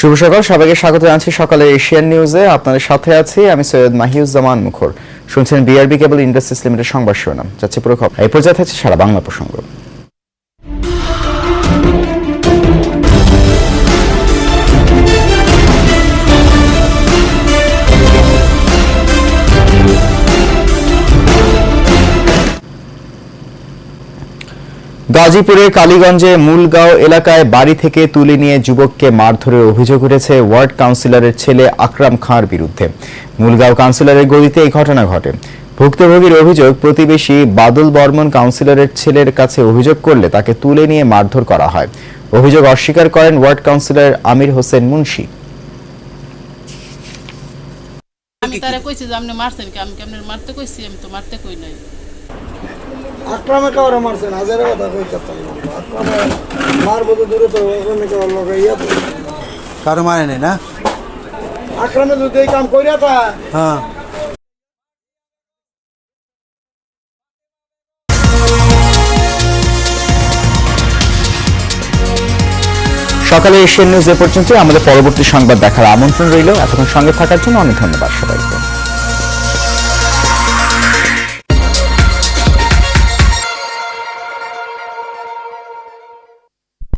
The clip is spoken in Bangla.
শুভ সকাল, সবাইকে স্বাগত জানাচ্ছি সকালে এশিয়ান নিউজে। আপনাদের সাথে আছি আমি সৈয়দ মাহিউজ্জামান মুখর। শুনছেন বিআরবি কেবল ইন্ডাস্ট্রিজ লিমিটেড সংবাদ শিরোনাম। যাচ্ছে পুরো খবর। এই পর্যায়ে থাকছে সারা বাংলা প্রসঙ্গ। গাজীপুরের কালীগঞ্জে মূলগাঁও এলাকায় বাড়ি থেকে তুলে নিয়ে যুবককে মারধরের অভিযোগ উঠেছে ওয়ার্ড কাউন্সিলরের ছেলে আকরাম খাঁর বিরুদ্ধে। মূলগাঁও কাউন্সিলরের গদিতে এই ঘটনা ঘটে। ভুক্তভোগীর অভিযোগ, প্রতিবেশী বাদল বর্মন কাউন্সিলরের ছেলের কাছে অভিযোগ করলে তাকে তুলে নিয়ে মারধর করা হয়। অভিযোগ অস্বীকার করেন ওয়ার্ড কাউন্সিলর আমির হোসেন মুন্সি। আমি তারা কইছি যে আপনি মারছেন কি? আমি কেমন মারতে কইছি? আমি তো মারতে কই নাই। আক্রমে কাউরে মারছেন হাজারে কথা কই করতাম আক্রমে মারবো তো দূরে তো ওখানে কেউ লগে ইয়া তো কারও মানে নেই না? আক্রমে যদি এই কাম করিয়া তা হ্যাঁ। সকালে এশিয়ান নিউজ এ পর্যন্ত আমাদের পরবর্তী সংবাদ দেখার আমন্ত্রণ রইল। এতক্ষণ সঙ্গে থাকার জন্য অনেক ধন্যবাদ সবাইকে।